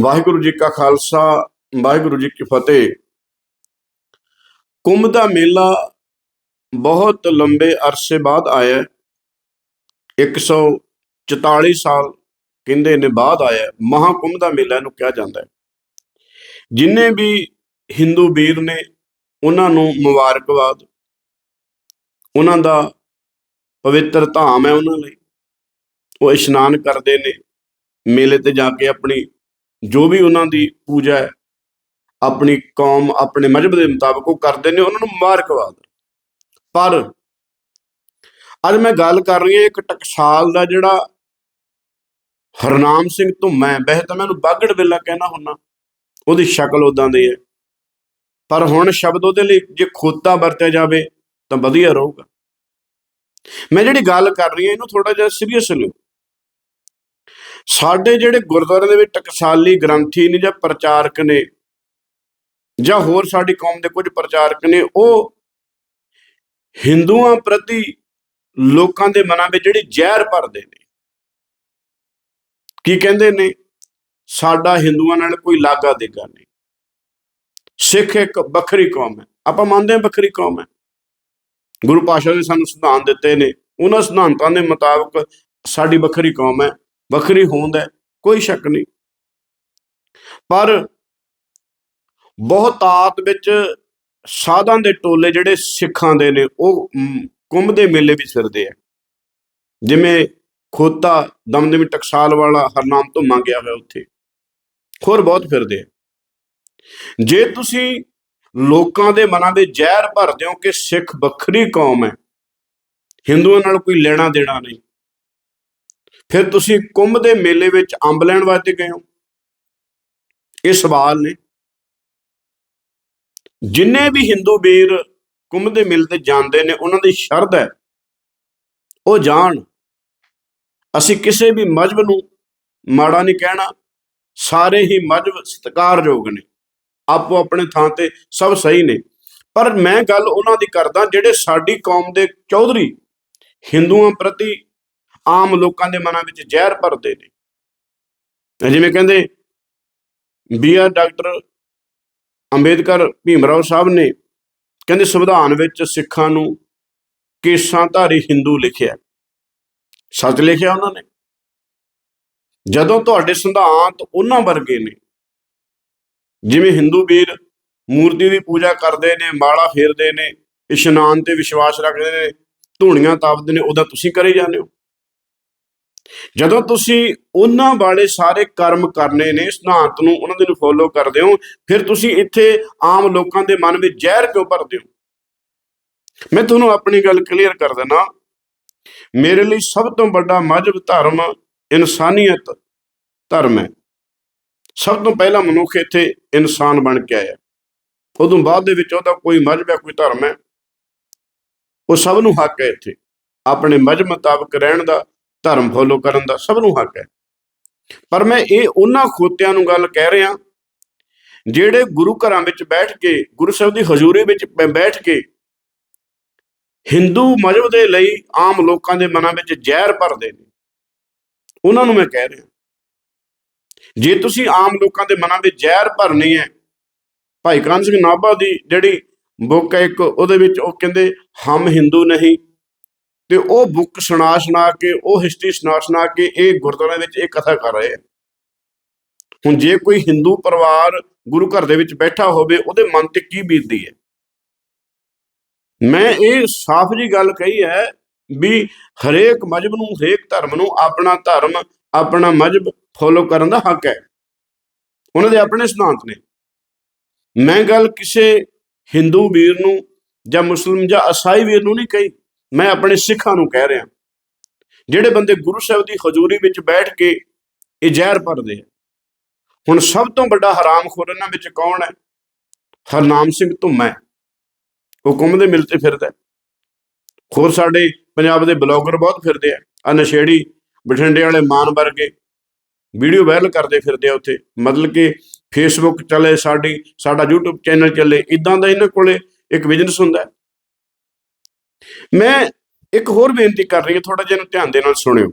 ਵਾਹਿਗੁਰੂ ਜੀ ਕਾ ਖਾਲਸਾ, ਵਾਹਿਗੁਰੂ ਜੀ ਕੀ ਫਤਿਹ। ਕੁੰਭ ਦਾ ਮੇਲਾ ਬਹੁਤ ਲੰਬੇ ਅਰਸੇ ਬਾਅਦ ਆਇਆ ਹੈ। 144 ਸਾਲ ਕਹਿੰਦੇ ਨੇ ਬਾਅਦ ਆਇਆ ਹੈ। ਮਹਾਕੁੰਭ ਦਾ ਮੇਲਾ ਇਹਨੂੰ ਕਿਹਾ ਜਾਂਦਾ ਹੈ। ਜਿੰਨੇ ਵੀ ਹਿੰਦੂ ਵੀਰ ਨੇ, ਉਹਨਾਂ ਨੂੰ ਮੁਬਾਰਕਬਾਦ। ਉਹਨਾਂ ਦਾ ਪਵਿੱਤਰ ਧਾਮ ਹੈ ਉਹਨਾਂ ਲਈ। ਉਹ ਇਸ਼ਨਾਨ ਕਰਦੇ ਨੇ। ਮੇਲੇ ਤੇ ਜਾ ਕੇ ਆਪਣੀ ਜੋ ਵੀ ਉਹਨਾਂ ਦੀ ਪੂਜਾ ਹੈ, ਆਪਣੀ ਕੌਮ, ਆਪਣੇ ਮਜਹਬ ਦੇ ਮੁਤਾਬਕ ਉਹ ਕਰਦੇ ਨੇ, ਉਹਨਾਂ ਨੂੰ ਮੁਬਾਰਕਬਾਦ। ਪਰ ਅੱਜ ਮੈਂ ਗੱਲ ਕਰ ਰਹੀ ਹਾਂ ਇੱਕ ਟਕਸਾਲ ਦਾ ਜਿਹੜਾ ਹਰਨਾਮ ਸਿੰਘ ਧੁੰਮਾ ਹੈ ਵੈਸੇ ਤਾਂ ਮੈਂ ਉਹਨੂੰ ਬਾਗੜ ਵੇਲਾ ਕਹਿਣਾ ਹੁੰਨਾ ਉਹਦੀ ਸ਼ਕਲ ਉਦਾਂ ਦੀ ਹੈ। ਪਰ ਹੁਣ ਸ਼ਬਦ ਉਹਦੇ ਲਈ ਜੇ ਖੋਤਾ ਵਰਤਿਆ ਜਾਵੇ ਤਾਂ ਵਧੀਆ ਰਹੂਗਾ। ਮੈਂ ਜਿਹੜੀ ਗੱਲ ਕਰ ਰਹੀ ਹਾਂ, ਇਹਨੂੰ ਥੋੜਾ ਜਿਹਾ ਸੀਰੀਅਸ ਲਿਓ ਸਾਡੇ ਜਿਹੜੇ ਗੁਰਦੁਆਰੇ ਦੇ ਵਿੱਚ ਟਕਸਾਲੀ ਗ੍ਰੰਥੀ ਨੇ ਜਾਂ ਪ੍ਰਚਾਰਕ ਨੇ ਜਾਂ ਹੋਰ ਸਾਡੀ ਕੌਮ ਦੇ ਕੁਝ ਪ੍ਰਚਾਰਕ ਨੇ, ਉਹ ਹਿੰਦੂਆਂ ਪ੍ਰਤੀ ਲੋਕਾਂ ਦੇ ਮਨਾਂ ਵਿੱਚ ਜਿਹੜੀ ਜ਼ਹਿਰ ਭਰਦੇ ਨੇ। ਕੀ ਕਹਿੰਦੇ ਨੇ? ਸਾਡਾ ਹਿੰਦੂਆਂ ਨਾਲ ਕੋਈ ਲਾਗਾ ਦੇਗਾ ਨਹੀਂ। ਸਿੱਖ ਇੱਕ ਵੱਖਰੀ ਕੌਮ ਹੈ। ਆਪਾਂ ਮੰਨਦੇ ਹਾਂ ਵੱਖਰੀ ਕੌਮ ਹੈ। ਗੁਰੂ ਪਾਸ਼ਾ ਨੇ ਸਾਨੂੰ ਸਿਧਾਂਤ ਦਿੱਤੇ ਨੇ। ਉਹਨਾਂ ਸਿਧਾਂਤਾਂ ਦੇ ਮੁਤਾਬਕ ਸਾਡੀ ਵੱਖਰੀ ਕੌਮ ਹੈ। ਵੱਖਰੀ ਹੋਂਦ ਹੈ, ਕੋਈ ਸ਼ੱਕ ਨਹੀਂ। ਪਰ ਬਹੁਤਾਤ ਵਿੱਚ ਸਾਧਾਂ ਦੇ ਟੋਲੇ ਜਿਹੜੇ ਸਿੱਖਾਂ ਦੇ ਨੇ, ਉਹ ਕੁੰਭ ਦੇ ਮੇਲੇ ਵੀ ਫਿਰਦੇ ਆ। ਜਿਵੇਂ ਖੋਤਾ ਦਮਦਮੀ ਟਕਸਾਲ ਵਾਲਾ ਹਰਨਾਮ ਤੋਂ ਮੰਗਿਆ ਹੋਇਆ ਉੱਥੇ, ਹੋਰ ਬਹੁਤ ਫਿਰਦੇ ਆ। ਜੇ ਤੁਸੀਂ ਲੋਕਾਂ ਦੇ ਮਨਾਂ ਦੇ ਜ਼ਹਿਰ ਭਰਦੇ ਹੋ ਕਿ ਸਿੱਖ ਵੱਖਰੀ ਕੌਮ ਹੈ, ਹਿੰਦੂਆਂ ਨਾਲ ਕੋਈ ਲੈਣਾ ਦੇਣਾ ਨਹੀਂ ਫਿਰ ਤੁਸੀਂ ਕੁੰਭ ਦੇ ਮੇਲੇ ਵਿੱਚ ਅੰਬ ਲੈਣ ਵਾਸਤੇ ਗਏ ਹੋ। ਇਹ ਸਵਾਲ ਨੇ। ਜਿੰਨੇ ਵੀ ਹਿੰਦੂ ਵੀਰ ਕੁੰਭ ਦੇ ਮੇਲੇ ਤੇ ਜਾਂਦੇ ਨੇ, ਉਹਨਾਂ ਦੀ ਸ਼ਰਧ ਹੈ। ਉਹ ਜਾਣ। ਅਸੀਂ ਕਿਸੇ ਵੀ ਮਜਹਬ ਨੂੰ ਮਾੜਾ ਨਹੀਂ ਕਹਿਣਾ। ਸਾਰੇ ਹੀ ਮਜਹਬ ਸਤਿਕਾਰਯੋਗ ਨੇ। ਆਪੋ ਆਪਣੇ ਥਾਂ ਤੇ ਸਭ ਸਹੀ ਨੇ। ਪਰ ਮੈਂ ਗੱਲ ਉਹਨਾਂ ਦੀ ਕਰਦਾ, ਜਿਹੜੇ ਸਾਡੀ ਕੌਮ ਦੇ ਚੌਧਰੀ ਹਿੰਦੂਆਂ ਪ੍ਰਤੀ ਆਮ ਲੋਕਾਂ ਦੇ ਮਨਾਂ ਵਿੱਚ ਜ਼ਹਿਰ ਭਰਦੇ ਨੇ। ਜਿਵੇਂ ਕਹਿੰਦੇ B R doctor Ambedkar Bhimrao Sahib ਨੇ ਕਹਿੰਦੇ, ਸੰਵਿਧਾਨ ਵਿੱਚ ਸਿੱਖਾਂ ਨੂੰ ਕੇਸਾਂ ਧਾਰੀ ਹਿੰਦੂ ਲਿਖਿਆ। ਸੱਚ ਲਿਖਿਆ ਉਹਨਾਂ ਨੇ। ਜਦੋਂ ਤੁਹਾਡੇ ਸਿਧਾਂਤ ਉਹਨਾਂ ਵਰਗੇ ਨੇ, ਜਿਵੇਂ ਹਿੰਦੂ ਵੀਰ ਮੂਰਤੀ ਦੀ ਪੂਜਾ ਕਰਦੇ ਨੇ, ਮਾਲਾ ਫੇਰਦੇ ਨੇ, ਇਸ਼ਨਾਨ ਤੇ ਵਿਸ਼ਵਾਸ ਰੱਖਦੇ ਨੇ, ਧੂਣੀਆਂ ਤਾਪਦੇ ਨੇ, ਉਹਦਾ ਤੁਸੀਂ ਕਰੇ ਜਾਂਦੇ ਹੋ। ਜਦੋਂ ਤੁਸੀਂ ਉਹਨਾਂ ਵਾਲੇ ਸਾਰੇ ਕਰਮ ਕਰਨੇ ਨੇ, ਸਿਧਾਂਤ ਨੂੰ ਉਹਨਾਂ ਦੇ ਨੂੰ ਫੋਲੋ ਕਰਦੇ ਹੋ, ਫਿਰ ਤੁਸੀਂ ਇੱਥੇ ਆਮ ਲੋਕਾਂ ਦੇ ਮਨ ਵਿੱਚ ਜ਼ਹਿਰ ਕਿਉਂ ਭਰਦੇ ਹੋ? ਮੈਂ ਤੁਹਾਨੂੰ ਆਪਣੀ ਗੱਲ ਕਲੀਅਰ ਕਰ ਦਿੰਦਾ ਮੇਰੇ ਲਈ ਸਭ ਤੋਂ ਵੱਡਾ ਮਜਹਬ ਧਰਮ ਇਨਸਾਨੀਅਤ ਧਰਮ ਹੈ। ਸਭ ਤੋਂ ਪਹਿਲਾਂ ਮਨੁੱਖ ਇੱਥੇ ਇਨਸਾਨ ਬਣ ਕੇ ਆਇਆ। ਉਦੋਂ ਬਾਅਦ ਦੇ ਵਿੱਚ ਉਹਦਾ ਕੋਈ ਮਜਹਬ ਹੈ ਕੋਈ ਧਰਮ ਹੈ। ਉਹ ਸਭ ਨੂੰ ਹੱਕ ਹੈ ਇੱਥੇ। ਆਪਣੇ ਮਜ਼ਬ ਮੁਤਾਬਕ ਰਹਿਣ ਦਾ ਧਰਮ ਫੋਲੋ ਕਰਨ ਦਾ ਸਭ ਨੂੰ ਹੱਕ ਹੈ। ਪਰ ਮੈਂ ਇਹ ਉਹਨਾਂ ਖੋਤਿਆਂ ਨੂੰ ਗੱਲ ਕਹਿ ਰਿਹਾ ਜਿਹੜੇ ਗੁਰੂ ਘਰਾਂ ਵਿੱਚ ਬੈਠ ਕੇ, ਗੁਰੂ ਸਾਹਿਬ ਦੀ ਹਜ਼ੂਰੀ ਵਿੱਚ ਬੈ- ਬੈਠ ਕੇ ਹਿੰਦੂ ਮਜਹਬ ਦੇ ਲਈ ਆਮ ਲੋਕਾਂ ਦੇ ਮਨਾਂ ਵਿੱਚ ਜ਼ਹਿਰ ਭਰਦੇ ਨੇ। ਉਹਨਾਂ ਨੂੰ ਮੈਂ ਕਹਿ ਰਿਹਾ। ਜੇ ਤੁਸੀਂ ਆਮ ਲੋਕਾਂ ਦੇ ਮਨਾਂ ਵਿੱਚ ਜ਼ਹਿਰ ਭਰਨੀ ਹੈ, ਭਾਈ ਕਾਨ ਸਿੰਘ ਨਾਭਾ ਦੀ ਜਿਹੜੀ ਬੁੱਕ ਹੈ ਇੱਕ, ਉਹਦੇ ਵਿੱਚ ਉਹ ਕਹਿੰਦੇ, ਹਮ ਹਿੰਦੂ ਨਹੀਂ ਤੇ ਉਹ ਬੁੱਕ ਸੁਣਾ ਸੁਣਾ ਕੇ, ਉਹ ਹਿਸਟਰੀ ਸੁਣਾ ਸੁਣਾ ਕੇ ਇਹ ਗੁਰਦੁਆਰੇ ਵਿੱਚ ਇਹ ਕਥਾ ਕਰ ਰਹੇ ਆ। ਹੁਣ ਜੇ ਕੋਈ ਹਿੰਦੂ ਪਰਿਵਾਰ ਗੁਰੂ ਘਰ ਦੇ ਵਿੱਚ ਬੈਠਾ ਹੋਵੇ, ਉਹਦੇ ਮਨ ਤੇ ਕੀ ਬੀਤਦੀ ਹੈ? ਮੈਂ ਇਹ ਸਾਫ਼ ਜੀ ਗੱਲ ਕਹੀ ਹੈ ਵੀ ਹਰੇਕ ਮਜਹਬ ਨੂੰ, ਹਰੇਕ ਧਰਮ ਨੂੰ ਆਪਣਾ ਧਰਮ, ਆਪਣਾ ਮਜਹਬ ਫੋਲੋ ਕਰਨ ਦਾ ਹੱਕ ਹੈ। ਉਹਨਾਂ ਦੇ ਆਪਣੇ ਸਿਧਾਂਤ ਨੇ। ਮੈਂ ਗੱਲ ਕਿਸੇ ਹਿੰਦੂ ਵੀਰ ਨੂੰ ਜਾਂ ਮੁਸਲਮ ਜਾਂ ਈਸਾਈ ਵੀਰ ਨੂੰ ਨਹੀਂ ਕਹੀ। ਮੈਂ ਆਪਣੇ ਸਿੱਖਾਂ ਨੂੰ ਕਹਿ ਰਿਹਾ। ਜਿਹੜੇ ਬੰਦੇ ਗੁਰੂ ਸਾਹਿਬ ਦੀ ਹਜ਼ੂਰੀ ਵਿੱਚ ਬੈਠ ਕੇ ਇਹ ਜ਼ਹਿਰ ਭਰਦੇ ਆ, ਹੁਣ ਸਭ ਤੋਂ ਵੱਡਾ ਹਰਾਮਖੋਰ ਇਹਨਾਂ ਵਿੱਚ ਕੌਣ ਹੈ? ਹਰਨਾਮ ਸਿੰਘ ਧੁੰਮਾ ਹੈ। ਉਹ ਕੁੰਭ ਦੇ ਮਿਲ ਫਿਰਦਾ ਹੋਰ ਸਾਡੇ ਪੰਜਾਬ ਦੇ ਬਲੌਗਰ ਬਹੁਤ ਫਿਰਦੇ ਆ। ਆ ਨਸ਼ੇੜੀ ਬਠਿੰਡੇ ਵਾਲੇ ਮਾਨ ਵਰਗੇ ਵੀਡੀਓ ਵਾਇਰਲ ਕਰਦੇ ਫਿਰਦੇ ਆ ਉੱਥੇ। ਮਤਲਬ ਕਿ ਫੇਸਬੁੱਕ ਚੱਲੇ ਸਾਡੀ, ਸਾਡਾ YouTube ਚੈਨਲ ਚੱਲੇ, ਇਦਾਂ ਦਾ ਇਹਨਾਂ ਕੋਲੇ ਇੱਕ ਬਿਜ਼ਨਸ ਹੁੰਦਾ ਮੈਂ ਇੱਕ ਹੋਰ ਬੇਨਤੀ ਕਰ ਰਹੀ ਹਾਂ ਥੋੜਾ ਜਿਹਾ ਇਹਨੂੰ ਧਿਆਨ ਦੇ ਨਾਲ ਸੁਣਿਓ।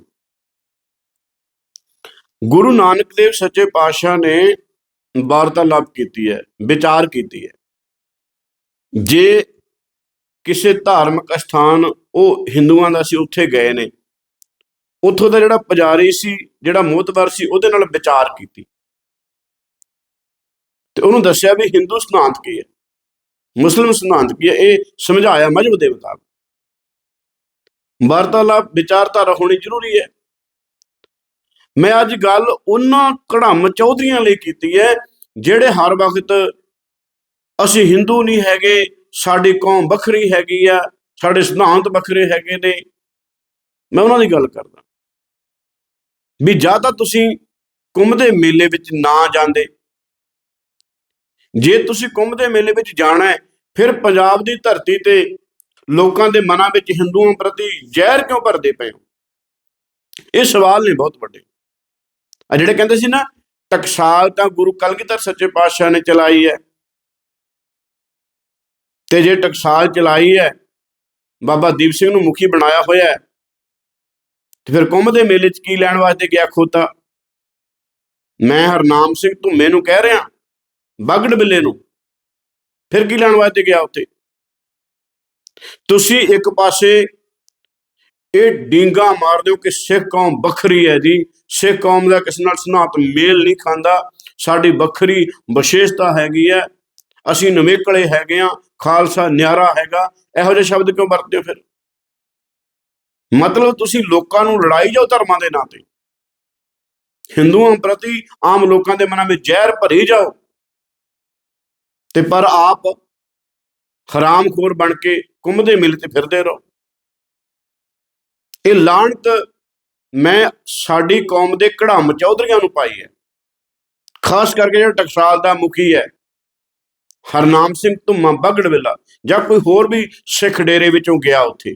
ਗੁਰੂ ਨਾਨਕ ਦੇਵ ਸੱਚੇ ਪਾਤਸ਼ਾਹ ਨੇ ਵਾਰਤਾਲਾਪ ਕੀਤੀ ਹੈ, ਵਿਚਾਰ ਕੀਤੀ ਹੈ। ਜੇ ਕਿਸੇ ਧਾਰਮਿਕ ਸਥਾਨ ਉਹ ਹਿੰਦੂਆਂ ਦਾ ਸੀ, ਉੱਥੇ ਗਏ ਨੇ। ਉੱਥੋਂ ਦਾ ਜਿਹੜਾ ਪੁਜਾਰੀ ਸੀ, ਜਿਹੜਾ ਮੋਤਵਰ ਸੀ, ਉਹਦੇ ਨਾਲ ਵਿਚਾਰ ਕੀਤੀ। ਤੇ ਉਹਨੂੰ ਦੱਸਿਆ ਵੀ ਹਿੰਦੂ ਸਿਧਾਂਤ ਕੀ ਹੈ? ਮੁਸਲਿਮ ਸਿਧਾਂਤ ਕੀ ਹੈ? ਇਹ ਸਮਝਾਇਆ ਮਜਬ ਦੇ ਮੁਤਾਬਕ। ਵਾਰਤਾਲਾਪ, ਵਿਚਾਰਧਾਰਾ ਹੋਣੀ ਜ਼ਰੂਰੀ ਹੈ। ਮੈਂ ਅੱਜ ਗੱਲ ਉਹਨਾਂ ਕੜਮ ਚੌਧਰੀਆਂ ਲਈ ਕੀਤੀ ਹੈ, ਜਿਹੜੇ ਹਰ ਵਕਤ ਅਸੀਂ ਹਿੰਦੂ ਨਹੀਂ ਹੈਗੇ, ਸਾਡੀ ਕੌਮ ਵੱਖਰੀ ਹੈਗੀ ਆ, ਸਾਡੇ ਸਿਧਾਂਤ ਵੱਖਰੇ ਹੈਗੇ ਨੇ। ਮੈਂ ਉਹਨਾਂ ਦੀ ਗੱਲ ਕਰਦਾ। ਵੀ ਜਾਂ ਤਾਂ ਤੁਸੀਂ ਕੁੰਭ ਦੇ ਮੇਲੇ ਵਿੱਚ ਨਾ ਜਾਂਦੇ। ਜੇ ਤੁਸੀਂ ਕੁੰਭ ਦੇ ਮੇਲੇ ਵਿੱਚ ਜਾਣਾ ਹੈ, ਫਿਰ ਪੰਜਾਬ ਦੀ ਧਰਤੀ ਤੇ ਲੋਕਾਂ ਦੇ ਮਨਾਂ ਵਿੱਚ ਹਿੰਦੂਆਂ ਪ੍ਰਤੀ ਜ਼ਹਿਰ ਕਿਉਂ ਭਰਦੇ ਪਏ ਹੋ? ਇਹ ਸਵਾਲ ਨੇ ਬਹੁਤ ਵੱਡੇ। ਆ ਜਿਹੜੇ ਕਹਿੰਦੇ ਸੀ ਨਾ, ਟਕਸਾਲ ਤਾਂ ਗੁਰੂ ਕਲਗੀਧਰ ਸੱਚੇ ਪਾਤਸ਼ਾਹ ਨੇ ਚਲਾਈ ਹੈ। ਤੇ ਜੇ ਟਕਸਾਲ ਚਲਾਈ ਹੈ, ਬਾਬਾ ਦੀਪ ਸਿੰਘ ਨੂੰ ਮੁਖੀ ਬਣਾਇਆ ਹੋਇਆ ਹੈ, ਤੇ ਫਿਰ ਕੁੰਭ ਦੇ ਮੇਲੇ 'ਚ ਕੀ ਲੈਣ ਵਾਸਤੇ ਗਿਆ ਖੋਤਾ? ਮੈਂ ਹਰਨਾਮ ਸਿੰਘ ਧੁੰਮੇ ਨੂੰ ਕਹਿ ਰਿਹਾ, ਬਗੜ ਬਿੱਲੇ ਨੂੰ। ਫਿਰ ਕੀ ਲੈਣ ਵਾਸਤੇ ਗਿਆ ਉੱਥੇ? ਤੁਸੀਂ ਇੱਕ ਪਾਸੇ ਇਹ ਡੀਂਗਾ ਮਾਰਦੇ ਹੋ ਕਿ ਸਿੱਖ ਕੌਮ ਵੱਖਰੀ ਹੈ ਜੀ। ਸਿੱਖ ਕੌਮ ਦਾ ਕਿਸੇ ਨਾਲ ਸਨਾਤ ਮੇਲ ਨਹੀਂ ਖਾਂਦਾ। ਸਾਡੀ ਵੱਖਰੀ ਵਿਸ਼ੇਸ਼ਤਾ ਹੈਗੀ ਹੈ। ਅਸੀਂ ਨਵੇਕਲੇ ਹੈਗੇ ਆ ਖਾਲਸਾ ਨਿਆਰਾ ਹੈਗਾ। ਇਹੋ ਜਿਹੇ ਸ਼ਬਦ ਕਿਉਂ ਵਰਤਦੇ ਹੋ ਫਿਰ? ਮਤਲਬ ਤੁਸੀਂ ਲੋਕਾਂ ਨੂੰ ਲੜਾਈ ਜਾਓ ਧਰਮਾਂ ਦੇ ਨਾਂ ਤੇ। ਹਿੰਦੂਆਂ ਪ੍ਰਤੀ ਆਮ ਲੋਕਾਂ ਦੇ ਮਨਾਂ ਵਿੱਚ ਜ਼ਹਿਰ ਭਰੀ ਜਾਓ। ਤੇ ਪਰ ਆਪ ਹਰਾਮਖੋਰ ਬਣ ਕੇ ਕੁੰਭਦੇ ਮਿਲ ਤੇ ਫਿਰਦੇ ਰਹੋ। ਇਹ ਲਾਹਣਤ ਮੈਂ ਸਾਡੀ ਕੌਮ ਦੇ ਕੜਾਮ ਚੌਧਰੀਆਂ ਨੂੰ ਪਾਈ ਹੈ। ਖਾਸ ਕਰਕੇ ਜਿਹੜਾ ਟਕਸਾਲ ਦਾ ਮੁਖੀ ਹੈ, ਹਰਨਾਮ ਸਿੰਘ ਧੁੰਮਾ ਬਗੜਵੇਲਾ ਜਾਂ ਕੋਈ ਹੋਰ ਵੀ ਸਿੱਖ ਡੇਰੇ ਵਿੱਚੋਂ ਗਿਆ ਉੱਥੇ।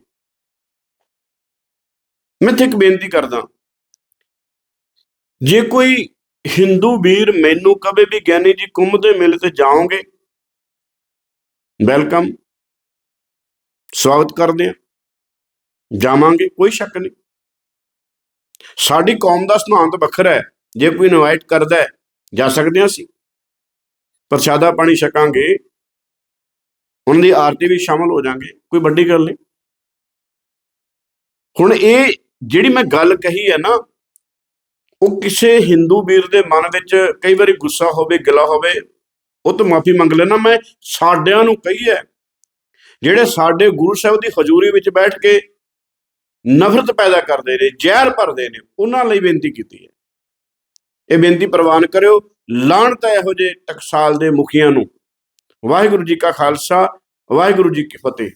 ਮੈਂ ਤੇ ਇੱਕ ਬੇਨਤੀ ਕਰਦਾ ਜੇ ਕੋਈ ਹਿੰਦੂ ਵੀਰ ਮੈਨੂੰ ਕਵੇ ਵੀ ਗਿਆਨੀ ਜੀ ਕੁੰਭ ਦੇ ਮੇਲੇ ਤੇ ਜਾਓਗੇ ਵੈਲਕਮ ਸਵਾਗਤ ਕਰਦੇ ਆ ਜਾਵਾਂਗੇ, ਕੋਈ ਸ਼ੱਕ ਨਹੀਂ। ਸਾਡੀ ਕੌਮ ਦਾ ਸਿਧਾਂਤ ਵੱਖਰਾ ਹੈ। ਜੇ ਕੋਈ ਇਨਵਾਈਟ ਕਰਦਾ ਹੈ, ਜਾ ਸਕਦੇ ਹਾਂ ਅਸੀਂ। ਪ੍ਰਸ਼ਾਦਾ ਪਾਣੀ ਛਕਾਂਗੇ। ਉਹਨਾਂ ਦੀ ਆਰਤੀ ਵੀ ਸ਼ਾਮਲ ਹੋ ਜਾਾਂਗੇ। ਕੋਈ ਵੱਡੀ ਗੱਲ ਨਹੀਂ। ਹੁਣ ਇਹ ਜਿਹੜੀ ਮੈਂ ਗੱਲ ਕਹੀ ਹੈ ਨਾ, ਉਹ ਕਿਸੇ ਹਿੰਦੂ ਵੀਰ ਦੇ ਮਨ ਵਿੱਚ ਕਈ ਵਾਰੀ ਗੁੱਸਾ ਹੋਵੇ, ਗਿਲਾ ਹੋਵੇ ਉਹ ਤੋਂ ਮਾਫੀ ਮੰਗ ਲੈਣਾ ਮੈਂ ਸਾਡਿਆਂ ਨੂੰ ਕਹੀ ਹੈ ਜਿਹੜੇ ਸਾਡੇ ਗੁਰੂ ਸਾਹਿਬ ਦੀ ਹਜ਼ੂਰੀ ਵਿੱਚ ਬੈਠ ਕੇ ਨਫ਼ਰਤ ਪੈਦਾ ਕਰਦੇ ਨੇ, ਜ਼ਹਿਰ ਭਰਦੇ ਨੇ, ਉਹਨਾਂ ਲਈ ਬੇਨਤੀ ਕੀਤੀ ਹੈ। ਇਹ ਬੇਨਤੀ ਪ੍ਰਵਾਨ ਕਰਿਓ ਲਾਹਣਤ ਹੈ ਇਹੋ ਜਿਹੇ ਟਕਸਾਲ ਦੇ ਮੁਖੀਆਂ ਨੂੰ। ਵਾਹਿਗੁਰੂ ਜੀ ਕਾ ਖਾਲਸਾ, ਵਾਹਿਗੁਰੂ ਜੀ ਕੀ ਫਤਿਹ।